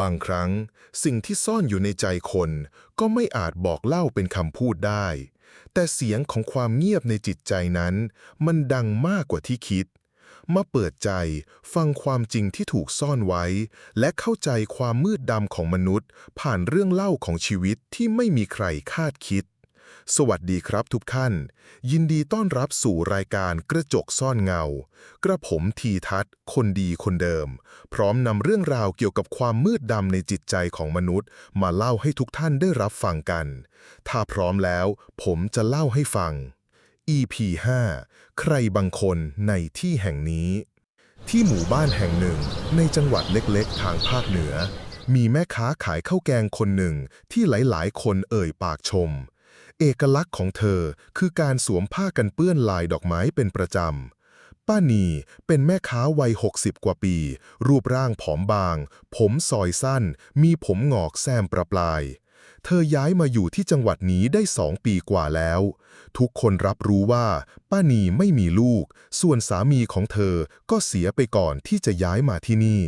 บางครั้งสิ่งที่ซ่อนอยู่ในใจคนก็ไม่อาจบอกเล่าเป็นคำพูดได้ แต่เสียงของความเงียบในจิตใจนั้น มันดังมากกว่าที่คิด มาเปิดใจฟังความจริงที่ถูกซ่อนไว้ และเข้าใจความมืดดำของมนุษย์ ผ่านเรื่องเล่าของชีวิตที่ไม่มีใครคาดคิด สวัสดีครับทุกท่าน ยินดีต้อนรับสู่รายการกระจกซ่อนเงา กระผมทีทัศน์ คนดีคนเดิม พร้อมนำเรื่องราวเกี่ยวกับความมืดดำในจิตใจของมนุษย์ มาเล่าให้ทุกท่านได้รับฟังกัน ถ้าพร้อมแล้วผมจะเล่าให้ฟัง EP 5 ใครบางคนในที่แห่งนี้ ที่หมู่บ้านแห่งหนึ่ง ในจังหวัดเล็กๆ ทางภาคเหนือ มีแม่ค้าขายข้าวแกงคนหนึ่งที่หลายๆ คนเอ่ยปากชม เอกลักษณ์ของเธอคือการสวมผ้ากันเปื้อนลายดอกไม้เป็นประจำ ป้านีเป็นแม่ค้าวัย 60 กว่าปี รูปร่างผอมบาง ผมซอยสั้น มีผมงอกแซมประปลาย เธอย้ายมาอยู่ที่จังหวัดนี้ได้สองปีกว่าแล้ว ทุกคนรับรู้ว่า ป้านีไม่มีลูก ส่วนสามีของเธอก็เสียไปก่อนที่จะย้ายมาที่นี่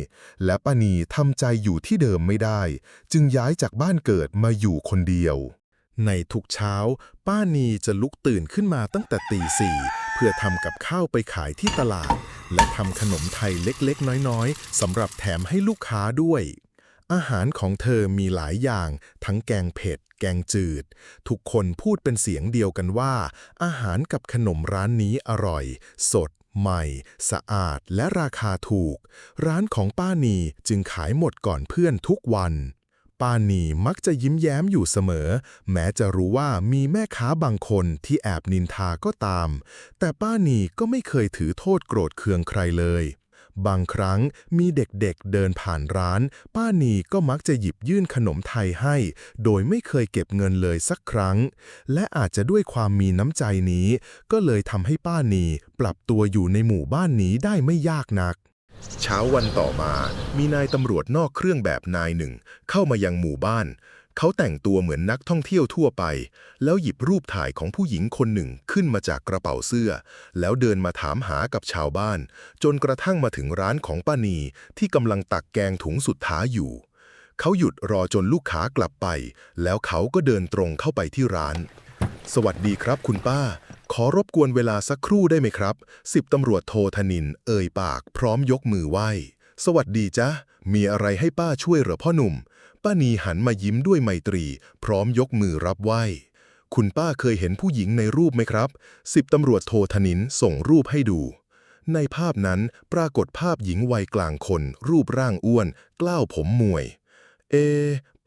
และป้านีทำใจอยู่ที่เดิมไม่ได้ จึงย้ายจากบ้านเกิดมาอยู่คนเดียว ในทุกเช้า ป้านีจะลุกตื่นขึ้นมาตั้งแต่ตีสี่เพื่อทำกับข้าวไปขายที่ตลาด และทำขนมไทยเล็กๆ น้อยๆสำหรับแถมให้ลูกค้าด้วย อาหารของเธอมีหลายอย่าง ทั้งแกงเผ็ด แกงจืด ทุกคนพูดเป็นเสียงเดียวกันว่า อาหารกับขนมร้านนี้อร่อย สดใหม่ สะอาดและราคาถูก ร้านของป้านีจึงขายหมดก่อนเพื่อนทุกวัน ป้านีมักจะยิ้มแย้มอยู่เสมอ แม้จะรู้ว่ามีแม่ค้าบางคนที่แอบนินทาก็ตาม แต่ป้านีก็ไม่เคยถือโทษโกรธเคืองใครเลย บางครั้งมีเด็กๆเดินผ่านร้าน ป้านีก็มักจะหยิบยื่นขนมไทยให้ โดยไม่เคยเก็บเงินเลยสักครั้ง และอาจจะด้วยความมีน้ำใจนี้ ก็เลยทำให้ป้านีปรับตัวอยู่ในหมู่บ้านนี้ได้ไม่ยากนัก เช้าวันต่อมา มีนายตำรวจนอกเครื่องแบบนายหนึ่ง เข้ามายังหมู่บ้าน เขาแต่งตัวเหมือนนักท่องเที่ยวทั่วไป แล้วหยิบรูปถ่ายของผู้หญิงคนหนึ่งขึ้นมาจากกระเป๋าเสื้อ แล้วเดินมาถามหากับชาวบ้าน จนกระทั่งมาถึงร้านของป้านีที่กำลังตักแกงถุงสุดท้ายอยู่ เขาหยุดรอจนลูกค้ากลับไป แล้วเขาก็เดินตรงเข้าไปที่ร้าน สวัสดีครับคุณป้า ขอรบกวนเวลาสักครู่ได้ไหมครับสิบตำรวจโทธนิน เอ่ยปาก พร้อมยกมือไหว้ สวัสดีจ๊ะมีอะไรให้ป้าช่วยเหรอพ่อหนุ่ม ป้านีหันมายิ้มด้วยไมตรี พร้อมยกมือรับไหว้ คุณป้าเคยเห็นผู้หญิงในรูปไหมครับสิบตำรวจโทธนินส่งรูปให้ดู ในภาพนั้นปรากฏภาพหญิงวัยกลางคน รูปร่างอ้วน กล้าวผมมวย เอ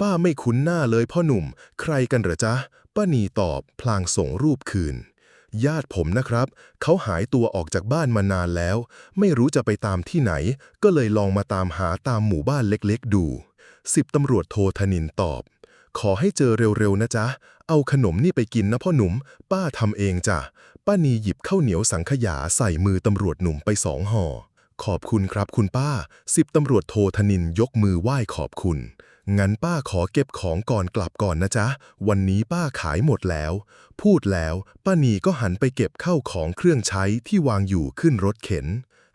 ป้าไม่คุ้นหน้าเลยพ่อหนุ่ม ใครกันเหรอจ๊ะ ป้านีตอบ พลางส่งรูปคืน ญาติผมนะครับ เขาหายตัวออกจากบ้านมานานแล้ว ไม่รู้จะไปตามที่ไหน ก็เลยลองมาตามหาตามหมู่บ้านเล็กๆ ดู สิบตำรวจโทธนินตอบ ขอให้เจอเร็วๆนะจ๊ะ เอาขนมนี่ไปกินนะพ่อหนุ่ม ป้าทำเองจ้ะ ป้านีหยิบข้าวเหนียวสังขยาใส่มือตำรวจหนุ่มไปสองห่อขอบคุณครับคุณป้า สิบตำรวจโทธนินยกมือไหว้ขอบคุณ งั้นป้าขอเก็บของก่อนกลับก่อนนะจ๊ะ วันนี้ป้าขายหมดแล้ว พูดแล้วป้านีก็หันไปเก็บเข้าของเครื่องใช้ที่วางอยู่ขึ้นรถเข็น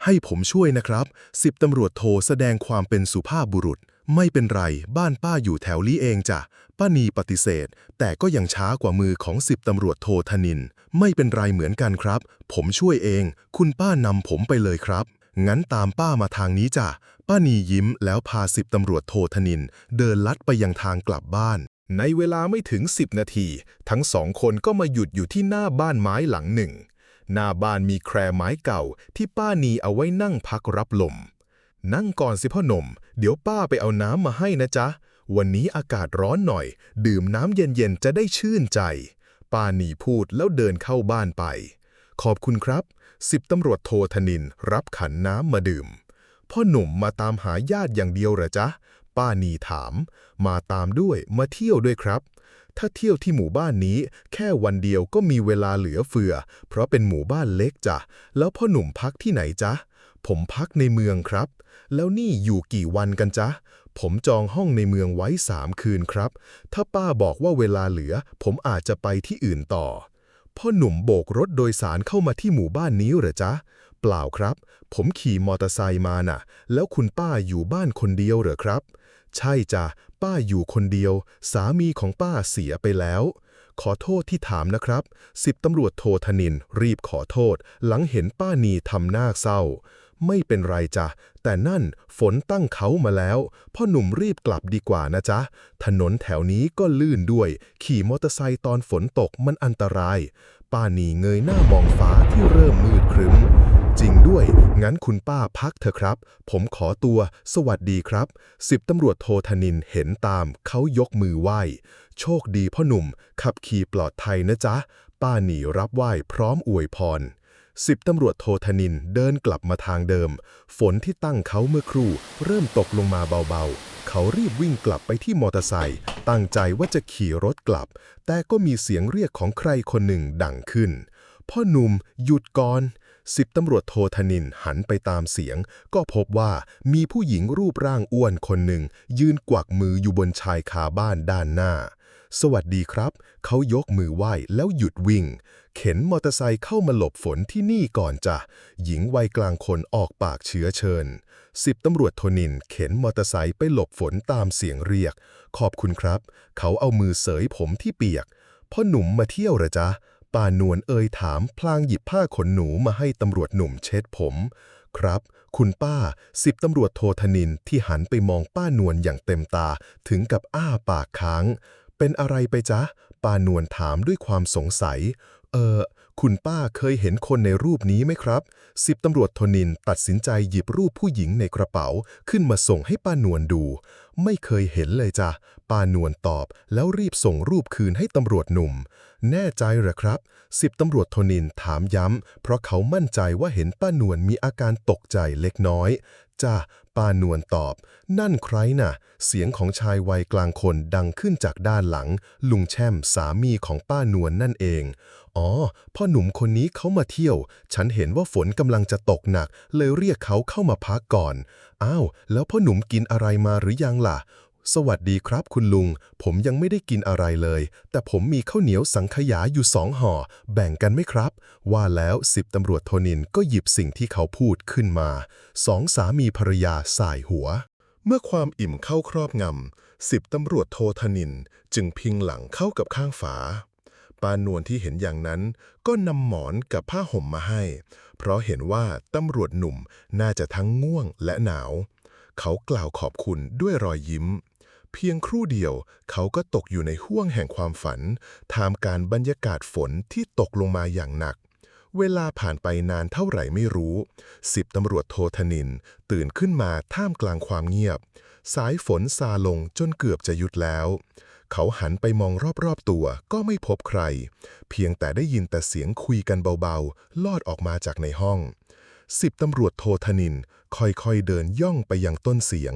ให้ผมช่วยนะครับ สิบตำรวจโทแสดงความเป็นสุภาพบุรุษ ไม่เป็นไร บ้านป้าอยู่แถวนี้เองจ้ะ ป้านีปฏิเสธ แต่ก็ยังช้ากว่ามือของสิบตำรวจโทธนิน ไม่เป็นไรเหมือนกันครับ ผมช่วยเอง คุณป้านำผมไปเลยครับ งั้นตามป้ามาทางนี้จ้ะ ป้านียิ้มแล้วพาสิบตำรวจโทธนิน เดินลัดไปยังทางกลับบ้าน ในเวลาไม่ถึง10นาที ทั้งสองคนก็มาหยุดอยู่ที่หน้าบ้านไม้หลังหนึ่ง หน้าบ้านมีแคร่ไม้เก่า ที่ป้านีเอาไว้นั่งพักรับลม นั่งก่อนสิพ่อหนุ่ม เดี๋ยวป้าไปเอาน้ำมาให้นะจ๊ะ วันนี้อากาศร้อนหน่อย ดื่มน้ำเย็นๆจะได้ชื่นใจ ป้านีพูดแล้วเดินเข้าบ้านไป ขอบคุณครับ สิบตำรวจโทธนินรับขันน้ำมาดื่ม พ่อหนุ่มมาตามหาญาติอย่างเดียวเหรอจ๊ะ ป้านีถาม มาตามด้วยมาเที่ยวด้วยครับ ถ้าเที่ยวที่หมู่บ้านนี้ แค่วันเดียวก็มีเวลาเหลือเฟือ เพราะเป็นหมู่บ้านเล็กจ้ะ แล้วพ่อหนุ่มพักที่ไหนจ๊ะ ผมพักในเมืองครับ แล้วนี่อยู่กี่วันกันจ๊ะผมจองห้องในเมืองไว้สามคืนครับ ถ้าป้าบอกว่าเวลาเหลือ ผมอาจจะไปที่อื่นต่อ พ่อหนุ่มโบกรถโดยสารเข้ามาที่หมู่บ้านนี้เหรอจ๊ะ เปล่าครับ ผมขี่มอเตอร์ไซค์มาน่ะ แล้วคุณป้าอยู่บ้านคนเดียวเหรอครับ ใช่จ้ะ ป้าอยู่คนเดียว สามีของป้าเสียไปแล้ว ขอโทษที่ถามนะครับ สิบตำรวจโทธนินรีบขอโทษ หลังเห็นป้านีทำหน้าเศร้า ไม่เป็นไรจ้ะ แต่นั่นฝนตั้งเขามาแล้ว พ่อหนุ่มรีบกลับดีกว่านะจ๊ะ ถนนแถวนี้ก็ลื่นด้วย ขี่มอเตอร์ไซค์ตอนฝนตกมันอันตราย ป้านีเงยหน้ามองฟ้าที่เริ่มมืดครึ้ม จริงด้วย งั้นคุณป้าพักเถอะครับ ผมขอตัว สวัสดีครับ สิบตำรวจโทธนินเห็นตาม เขายกมือไหว้ โชคดีพ่อหนุ่ม ขับขี่ปลอดภัยนะจ๊ะ ป้าหนีรับไหว้พร้อมอวยพร สิบตำรวจโทธนินเดินกลับมาทางเดิม ฝนที่ตั้งเขาเมื่อครู่เริ่มตกลงมาเบาๆ เขารีบวิ่งกลับไปที่มอเตอร์ไซค์ตั้งใจว่าจะขี่รถกลับ แต่ก็มีเสียงเรียกของใครคนหนึ่งดังขึ้น พ่อหนุ่มหยุดก่อนสิบตำรวจโทธนินหันไปตามเสียง ก็พบว่ามีผู้หญิงรูปร่างอ้วนคนหนึ่ง ยืนกวักมืออยู่บนชายคาบ้านด้านหน้า สวัสดีครับ เขายกมือไหว้แล้วหยุดวิ่ง เข็นมอเตอร์ไซค์เข้ามาหลบฝนที่นี่ก่อนจ้ะ หญิงวัยกลางคนออกปากเชื้อเชิญสิบตำรวจโทนินเข็นมอเตอร์ไซค์ไปหลบฝนตามเสียงเรียก ขอบคุณครับ เขาเอามือเสยผมที่เปียกพ่อหนุ่มมาเที่ยวหรอจ๊ะป้านวลเอ่ยถามพลางหยิบผ้าขนหนูมาให้ตำรวจหนุ่มเช็ดผม ครับ คุณป้าสิบตำรวจโทธนินที่หันไปมองป้านวลอย่างเต็มตาถึงกับอ้าปากค้าง เป็นอะไรไปจ๊ะ ป้านวลถามด้วยความสงสัย เออ คุณป้าเคยเห็นคนในรูปนี้ไหมครับ สิบตำรวจทนินตัดสินใจหยิบรูปผู้หญิงในกระเป๋าขึ้นมาส่งให้ป้านวลดู ไม่เคยเห็นเลยจ้ะป้านวลตอบ แล้วรีบส่งรูปคืนให้ตำรวจหนุ่ม แน่ใจเหรอครับสิบตำรวจโทนินถามย้ำ เพราะเขามั่นใจว่าเห็นป้านวลมีอาการตกใจเล็กน้อยจ้าป้านวลตอบ นั่นใครน่ะ เสียงของชายวัยกลางคนดังขึ้นจากด้านหลัง ลุงแช่มสามีของป้านวลนั่นเอง อ๋อ พ่อหนุ่มคนนี้เขามาเที่ยว ฉันเห็นว่าฝนกำลังจะตกหนัก เลยเรียกเขาเข้ามาพักก่อน อ้าว แล้วพ่อหนุ่มกินอะไรมาหรือยังล่ะสวัสดีครับคุณลุง ผมยังไม่ได้กินอะไรเลย แต่ผมมีข้าวเหนียวสังขยาอยู่สองห่อ แบ่งกันไหมครับ ว่าแล้วสิบตำรวจโทนินก็หยิบสิ่งที่เขาพูดขึ้นมา สองสามีภรรยาสายหัว เมื่อความอิ่มเข้าครอบงำสิบตำรวจโทธนินจึงพิงหลังเข้ากับข้างฝาปานวลที่เห็นอย่างนั้น ก็นำหมอนกับผ้าห่มมาให้ เพราะเห็นว่าตำรวจหนุ่มน่าจะทั้งง่วงและหนาว เขากล่าวขอบคุณด้วยรอยยิ้ม เพียงครู่เดียวเขาก็ตกอยู่ในห้วงแห่งความฝันท่ามกลารบรรยากาศฝนที่ตกลงมาอย่างหนัก เวลาผ่านไปนานเท่าไหร่ไม่รู้สิบตำรวจโทธนิน ตื่นขึ้นมาท่ามกลางความเงียบ สายฝนซาลงจนเกือบจะหยุดแล้ว เขาหันไปมองรอบๆตัวก็ไม่พบใคร เพียงแต่ได้ยินแต่เสียงคุยกันเบาๆ ลอดออกมาจากในห้อง สิบตำรวจโทธนิน ค่อยๆเดินย่องไปยังต้นเสียง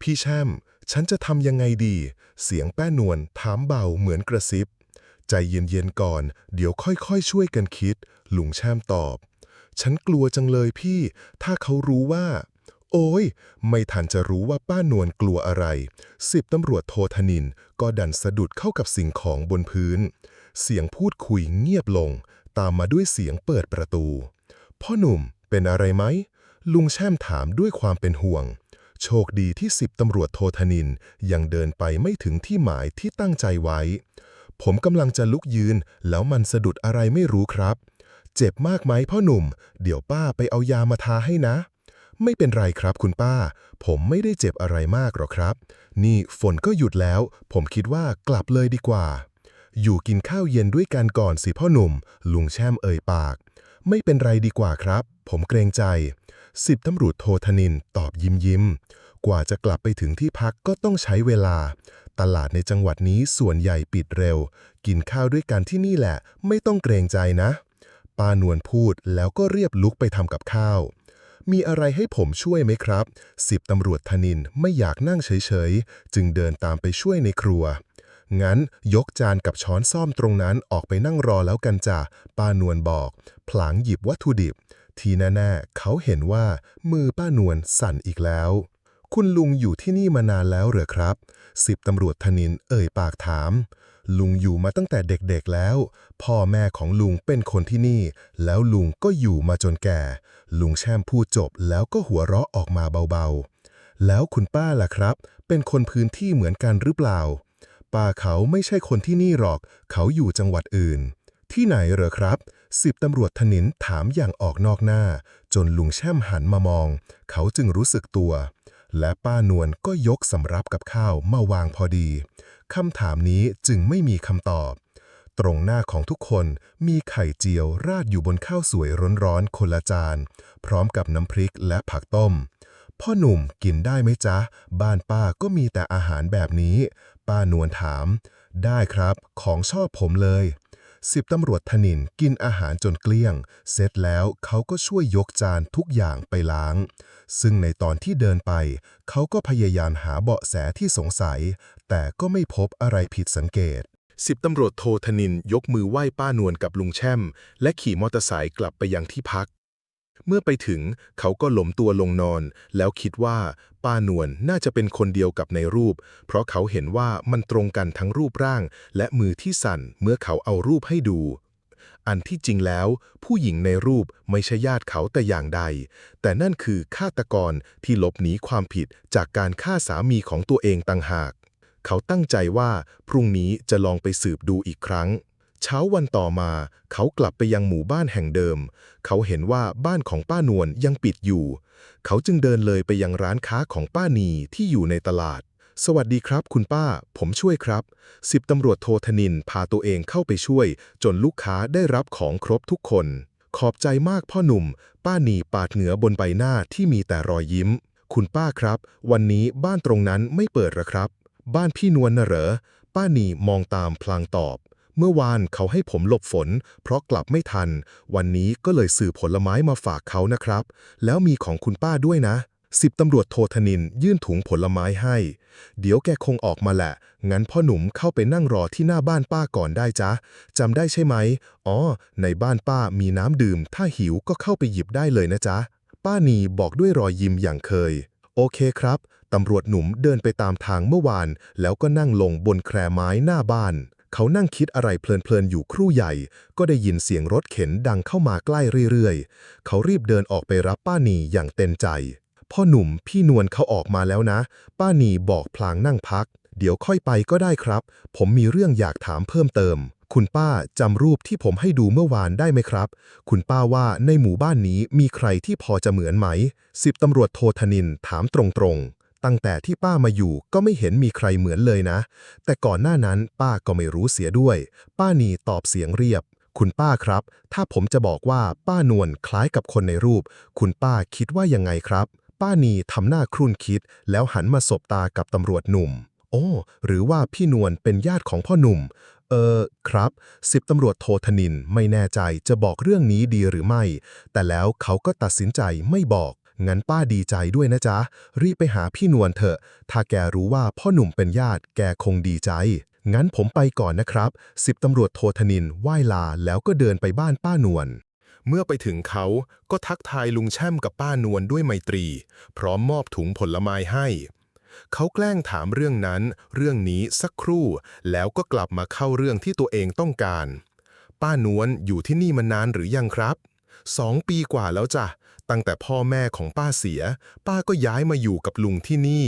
พี่แช่ม ฉันจะทำยังไงดี เสียงแป้นวลถามเบาเหมือนกระซิบ ใจเย็นๆก่อน เดี๋ยวค่อยๆช่วยกันคิด ลุงแช่มตอบ ฉันกลัวจังเลยพี่ ถ้าเขารู้ว่า โอ้ย ไม่ทันจะรู้ว่าป้านวลกลัวอะไร สิบตำรวจโทธนินก็ดันสะดุดเข้ากับสิ่งของบนพื้น เสียงพูดคุยเงียบลง ตามมาด้วยเสียงเปิดประตู พ่อหนุ่ม เป็นอะไรไหม ลุงแช่มถามด้วยความเป็นห่วง โชคดีที่สิบตำรวจโทธนินยังเดินไปไม่ถึงที่หมายที่ตั้งใจไว้ ผมกำลังจะลุกยืน แล้วมันสะดุดอะไรไม่รู้ครับ เจ็บมากไหมพ่อหนุ่ม เดี๋ยวป้าไปเอายามาทาให้นะ ไม่เป็นไรครับคุณป้า ผมไม่ได้เจ็บอะไรมากหรอกครับ นี่ฝนก็หยุดแล้ว ผมคิดว่ากลับเลยดีกว่า อยู่กินข้าวเย็นด้วยกันก่อนสิพ่อหนุ่ม ลุงแช่มเอ่ยปาก ไม่เป็นไรดีกว่าครับ ผมเกรงใจสิบตำรวจโทธนินตอบยิ้มยิ้ม กว่าจะกลับไปถึงที่พักก็ต้องใช้เวลา ตลาดในจังหวัดนี้ส่วนใหญ่ปิดเร็ว กินข้าวด้วยกันที่นี่แหละ ไม่ต้องเกรงใจนะป้านวลพูดแล้วก็เรียบลุกไปทำกับข้าว มีอะไรให้ผมช่วยไหมครับสิบตำรวจธนินไม่อยากนั่งเฉยๆ จึงเดินตามไปช่วยในครัว งั้นยกจานกับช้อนซ่อมตรงนั้นออกไปนั่งรอแล้วกันจ้ะป้านวลบอกพลางหยิบวัตถุดิบ ทีแน่ๆเขาเห็นว่ามือป้านวลสั่นอีกแล้ว คุณลุงอยู่ที่นี่มานานแล้วเหรอครับสิบตำรวจธนินเอ่ยปากถาม ลุงอยู่มาตั้งแต่เด็กๆแล้ว พ่อแม่ของลุงเป็นคนที่นี่ แล้วลุงก็อยู่มาจนแก่ ลุงแช่มพูดจบแล้วก็หัวเราะออกมาเบาๆ แล้วคุณป้าล่ะครับ เป็นคนพื้นที่เหมือนกันหรือเปล่า ป้าเขาไม่ใช่คนที่นี่หรอก เขาอยู่จังหวัดอื่น ที่ไหนเหรอครับสิบตำรวจทนินถามอย่างออกนอกหน้า จนลุงแช่มหันมามอง เขาจึงรู้สึกตัว และป้านวลก็ยกสำรับกับข้าวมาวางพอดีคำถามนี้จึงไม่มีคำตอบ ตรงหน้าของทุกคนมีไข่เจียวราดอยู่บนข้าวสวยร้อนๆคนละจาน พร้อมกับน้ำพริกและผักต้มพ่อหนุ่มกินได้ไหมจ๊ะ บ้านป้าก็มีแต่อาหารแบบนี้ ป้านวลถาม ได้ครับ ของชอบผมเลยสิบตำรวจทนินกินอาหารจนเกลี้ยง เสร็จแล้วเขาก็ช่วยยกจานทุกอย่างไปล้าง ซึ่งในตอนที่เดินไป เขาก็พยายามหาเบาะแสที่สงสัย แต่ก็ไม่พบอะไรผิดสังเกตสิบตำรวจโทธนินยกมือไหว้ป้านวลกับลุงแช่ม และขี่มอเตอร์ไซค์กลับไปยังที่พัก เมื่อไปถึงเขาก็หลมตัวลงนอน แล้วคิดว่า ป้านวลน่าจะเป็นคนเดียวกับในรูป เพราะเขาเห็นว่ามันตรงกันทั้งรูปร่าง และมือที่สั่นเมื่อเขาเอารูปให้ดู อันที่จริงแล้ว ผู้หญิงในรูปไม่ใช่ญาติเขาแต่อย่างใด แต่นั่นคือฆาตกรที่หลบหนีความผิดจากการฆ่าสามีของตัวเองต่างหาก เขาตั้งใจว่าพรุ่งนี้จะลองไปสืบดูอีกครั้ง เช้าวันต่อมา เขากลับไปยังหมู่บ้านแห่งเดิม เขาเห็นว่าบ้านของป้านวลยังปิดอยู่ เขาจึงเดินเลยไปยังร้านค้าของป้านีที่อยู่ในตลาด สวัสดีครับ คุณป้า ผมช่วยครับสิบตำรวจโทธนินพาตัวเองเข้าไปช่วย จนลูกค้าได้รับของครบทุกคน ขอบใจมากพ่อหนุ่ม ป้านีปาดเหงือบนใบหน้าที่มีแต่รอยยิ้ม คุณป้าครับ วันนี้บ้านตรงนั้นไม่เปิดหรอครับ บ้านพี่นวลน่ะเหรอป้านีมองตามพลางตอบ เมื่อวานเขาให้ผมหลบฝน เพราะกลับไม่ทัน วันนี้ก็เลยซื้อผลไม้มาฝากเขานะครับ แล้วมีของคุณป้าด้วยนะสิบตำรวจโทธนินยื่นถุงผลไม้ให้ เดี๋ยวแกคงออกมาแหละ งั้นพ่อหนุ่มเข้าไปนั่งรอที่หน้าบ้านป้าก่อนได้จ๊ะจำได้ใช่ไหม อ๋อ ในบ้านป้ามีน้ำดื่ม ถ้าหิวก็เข้าไปหยิบได้เลยนะจ๊ะ ป้านีบอกด้วยรอยยิ้มอย่างเคย โอเคครับ ตำรวจหนุ่มเดินไปตามทางเมื่อวาน แล้วก็นั่งลงบนแคร่ไม้หน้าบ้าน เขานั่งคิดอะไรเพลินๆอยู่ครู่ใหญ่ ก็ได้ยินเสียงรถเข็นดังเข้ามาใกล้เรื่อยๆ เขารีบเดินออกไปรับป้านีอย่างเต็มใจ พ่อหนุ่มพี่นวลเขาออกมาแล้วนะ ป้านีบอกพลางนั่งพัก เดี๋ยวค่อยไปก็ได้ครับ ผมมีเรื่องอยากถามเพิ่มเติม คุณป้าจำรูปที่ผมให้ดูเมื่อวานได้ไหมครับ คุณป้าว่าในหมู่บ้านนี้มีใครที่พอจะเหมือนไหมสิบตำรวจโทธนินถามตรงๆ ตั้งแต่ที่ป้ามาอยู่ก็ไม่เห็นมีใครเหมือนเลยนะ แต่ก่อนหน้านั้นป้าก็ไม่รู้เสียด้วย ป้านีตอบเสียงเรียบ คุณป้าครับ ถ้าผมจะบอกว่าป้านวลคล้ายกับคนในรูป คุณป้าคิดว่ายังไงครับ ป้านีทำหน้าครุ่นคิด แล้วหันมาสบตากับตำรวจหนุ่ม โอ้หรือว่าพี่นวลเป็นญาติของพ่อหนุ่มเออครับสิบตำรวจโทธนินไม่แน่ใจจะบอกเรื่องนี้ดีหรือไม่ แต่แล้วเขาก็ตัดสินใจไม่บอก งั้นป้าดีใจด้วยนะจ๊ะ รีบไปหาพี่นวลเถอะ ถ้าแกรู้ว่าพ่อหนุ่มเป็นญาติ แกคงดีใจ งั้นผมไปก่อนนะครับสิบตำรวจโทธนินไหว้ลาแล้วก็เดินไปบ้านป้านวลเมื่อไปถึงเขาก็ทักทายลุงแช่มกับป้านวลด้วยไมตรี พร้อมมอบถุงผลไม้ให้ เขาแกล้งถามเรื่องนั้น เรื่องนี้สักครู่ แล้วก็กลับมาเข้าเรื่องที่ตัวเองต้องการ ป้านวลอยู่ที่นี่มานานหรือยังครับ สองปีกว่าแล้วจ้ะ ตั้งแต่พ่อแม่ของป้าเสีย ป้าก็ย้ายมาอยู่กับลุงที่นี่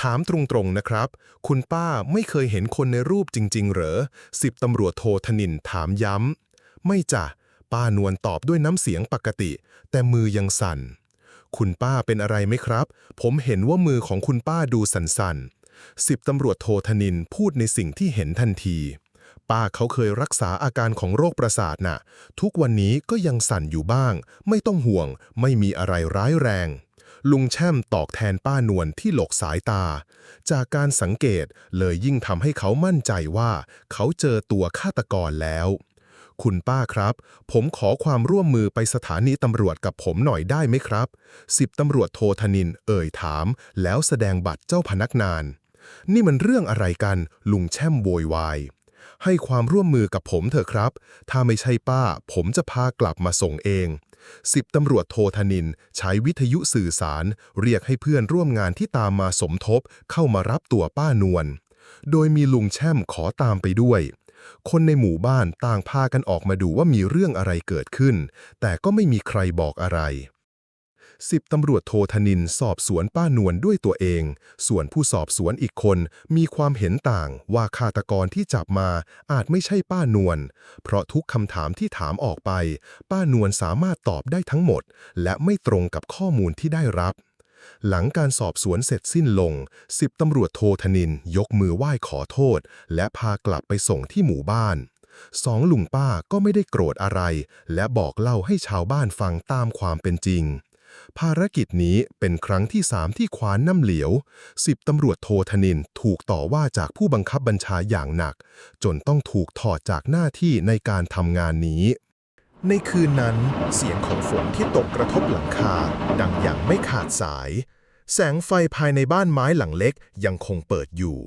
ถามตรงๆนะครับ คุณป้าไม่เคยเห็นคนในรูปจริง ๆ เหรอสิบตำรวจโทธนินถามย้ำ ไม่จ้ะ ป้านวลตอบด้วยน้ำเสียงปกติ แต่มือยังสั่น คุณป้าเป็นอะไรไหมครับ ผมเห็นว่ามือของคุณป้าดูสั่นๆสิบตำรวจโทธนินพูดในสิ่งที่เห็นทันที ป้าเขาเคยรักษาอาการของโรคประสาทน่ะ ทุกวันนี้ก็ยังสั่นอยู่บ้าง ไม่ต้องห่วง ไม่มีอะไรร้ายแรง ลุงแช่มตอกแทนป้านวลที่หลกสายตา จากการสังเกตเลยยิ่งทำให้เขามั่นใจว่า เขาเจอตัวฆาตกรแล้ว คุณป้าครับ ผมขอความร่วมมือไปสถานีตำรวจกับผมหน่อยได้ไหมครับสิบตำรวจโทธนิน เอ่ยถาม แล้วแสดงบัตรเจ้าพนักงาน นี่มันเรื่องอะไรกัน ลุงแช่มโวยวาย ให้ความร่วมมือกับผมเถอะครับ ถ้าไม่ใช่ป้า ผมจะพากลับมาส่งเองสิบตำรวจโทธนิน ใช้วิทยุสื่อสาร เรียกให้เพื่อนร่วมงานที่ตามมาสมทบ เข้ามารับตัวป้านวล โดยมีลุงแช่มขอตามไปด้วย คนในหมู่บ้านต่างพากันออกมาดูว่ามีเรื่องอะไรเกิดขึ้น แต่ก็ไม่มีใครบอกอะไร สิบตำรวจโทธนินสอบสวนป้านวลด้วยตัวเอง ส่วนผู้สอบสวนอีกคนมีความเห็นต่างว่าฆาตกรที่จับมาอาจไม่ใช่ป้านวล เพราะทุกคำถามที่ถามออกไป ป้านวลสามารถตอบได้ทั้งหมด และไม่ตรงกับข้อมูลที่ได้รับหลังการสอบสวนเสร็จสิ้นลงสิบตำรวจโทธนินยกมือไหว้ขอโทษ และพากลับไปส่งที่หมู่บ้าน สองลุงป้าก็ไม่ได้โกรธอะไร และบอกเล่าให้ชาวบ้านฟังตามความเป็นจริง ภารกิจนี้เป็นครั้งที่สามที่ควานน้ำเหลียวสิบตำรวจโทธนินถูกต่อว่าจากผู้บังคับบัญชาอย่างหนัก จนต้องถูกถอดจากหน้าที่ในการทำงานนี้ ในคืนนั้น เสียงของฝนที่ตกกระทบหลังคา ดังอย่างไม่ขาดสาย แสงไฟภายในบ้านไม้หลังเล็กยังคงเปิดอยู่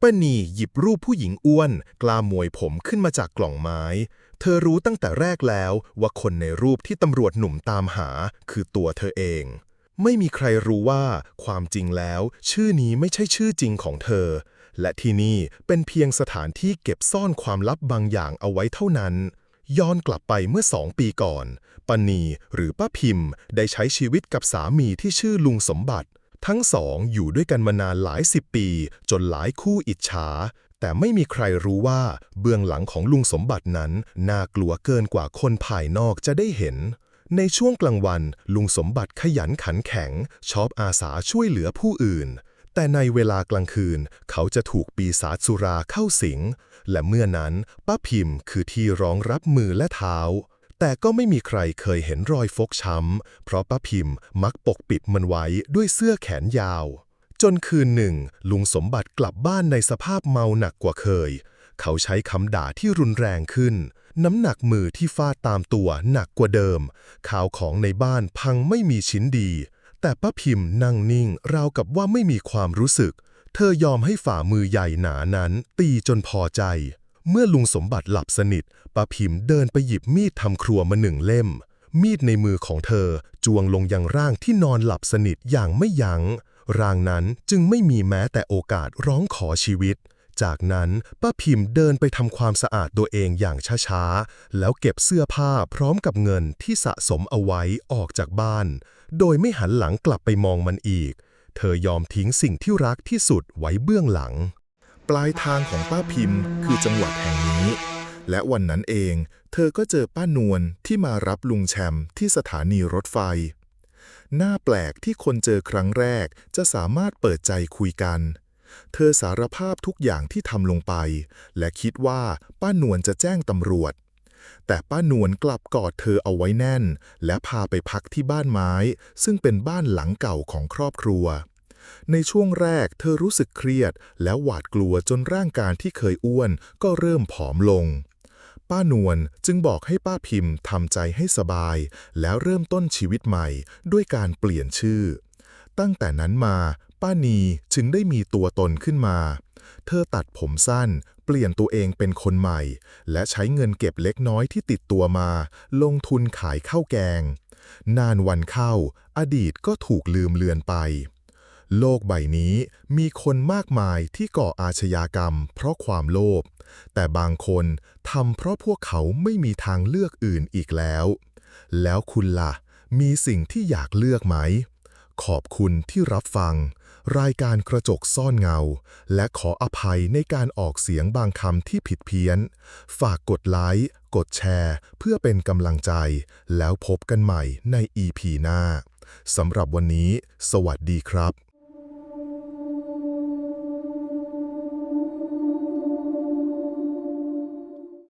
ป้านีหยิบรูปผู้หญิงอ้วน กล้ามวยผมขึ้นมาจากกล่องไม้ เธอรู้ตั้งแต่แรกแล้วว่าคนในรูปที่ตำรวจหนุ่มตามหาคือตัวเธอเอง ไม่มีใครรู้ว่าความจริงแล้ว ชื่อนี้ไม่ใช่ชื่อจริงของเธอ และที่นี่เป็นเพียงสถานที่เก็บซ่อนความลับบางอย่างเอาไว้เท่านั้น ย้อนกลับไปเมื่อสองปีก่อนปานีหรือป้าพิมพ์ ได้ใช้ชีวิตกับสามีที่ชื่อลุงสมบัติทั้งสองอยู่ด้วยกันมานานหลายสิบปี จนหลายคู่อิจฉา แต่ไม่มีใครรู้ว่าเบื้องหลังของลุงสมบัตินั้นน่ากลัวเกินกว่าคนภายนอกจะได้เห็น ในช่วงกลางวันลุงสมบัติขยันขันแข็ง ชอบอาสาช่วยเหลือผู้อื่น แต่ในเวลากลางคืน เขาจะถูกปีศาจสุราเข้าสิง และเมื่อนั้นป้าพิมพ์คือที่รองรับมือและเท้า แต่ก็ไม่มีใครเคยเห็นรอยฟกช้ำ เพราะป้าพิมพ์มักปกปิดมันไว้ด้วยเสื้อแขนยาว จนคืนหนึ่ง ลุงสมบัติกลับบ้านในสภาพเมาหนักกว่าเคย เขาใช้คำด่าที่รุนแรงขึ้น น้ำหนักมือที่ฟาดตามตัวหนักกว่าเดิม ข่าวของในบ้านพังไม่มีชิ้นดี แต่ป้าพิมพ์นั่งนิ่งราวกับว่าไม่มีความรู้สึก เธอยอมให้ฝ่ามือใหญ่หนานั้นตีจนพอใจ เมื่อลุงสมบัติหลับสนิทป้าพิมพ์เดินไปหยิบมีดทำครัวมาหนึ่งเล่มมีดในมือของเธอจวงลงยังร่างที่นอนหลับสนิทอย่างไม่ยัง้ง ร่างนั้นจึงไม่มีแม้แต่โอกาสร้องขอชีวิต จากนั้นป้าพิมพ์เดินไปทำความสะอาดตัวเองอย่างช้าๆ แล้วเก็บเสื้อผ้าพร้อมกับเงินที่สะสมเอาไว้ออกจากบ้าน โดยไม่หันหลังกลับไปมองมันอีก เธอยอมทิ้งสิ่งที่รักที่สุดไว้เบื้องหลัง ปลายทางของป้าพิมพ์คือจังหวัดแห่งนี้ และวันนั้นเอง เธอก็เจอป้านวลที่มารับลุงแชมป์ที่สถานีรถไฟ น่าแปลกที่คนเจอครั้งแรกจะสามารถเปิดใจคุยกัน เธอสารภาพทุกอย่างที่ทำลงไป และคิดว่าป้านวลจะแจ้งตำรวจ แต่ป้านวลกลับกอดเธอเอาไว้แน่น และพาไปพักที่บ้านไม้ ซึ่งเป็นบ้านหลังเก่าของครอบครัวในช่วงแรกเธอรู้สึกเครียด และหวาดกลัวจนร่างกายที่เคยอ้วนก็เริ่มผอมลง ป้านวลจึงบอกให้ป้าพิมพ์ทำใจให้สบาย แล้วเริ่มต้นชีวิตใหม่ด้วยการเปลี่ยนชื่อ ตั้งแต่นั้นมา ป้านีจึงได้มีตัวตนขึ้นมา เธอตัดผมสั้น เปลี่ยนตัวเองเป็นคนใหม่ และใช้เงินเก็บเล็กน้อยที่ติดตัวมา ลงทุนขายข้าวแกง นานวันเข้า อดีตก็ถูกลืมเลือนไป โลกใบนี้มีคนมากมายที่ก่ออาชญากรรม เพราะความโลภ แต่บางคนทำเพราะพวกเขาไม่มีทางเลือกอื่นอีกแล้ว แล้วคุณล่ะ มีสิ่งที่อยากเลือกไหม ขอบคุณที่รับฟัง รายการกระจกซ่อนเงา และขออภัยในการออกเสียงบางคำที่ผิดเพี้ยน ฝากกดไลค์ กดแชร์ เพื่อเป็นกำลังใจ แล้วพบกันใหม่ใน EP หน้าสำหรับวันนี้ สวัสดีครับ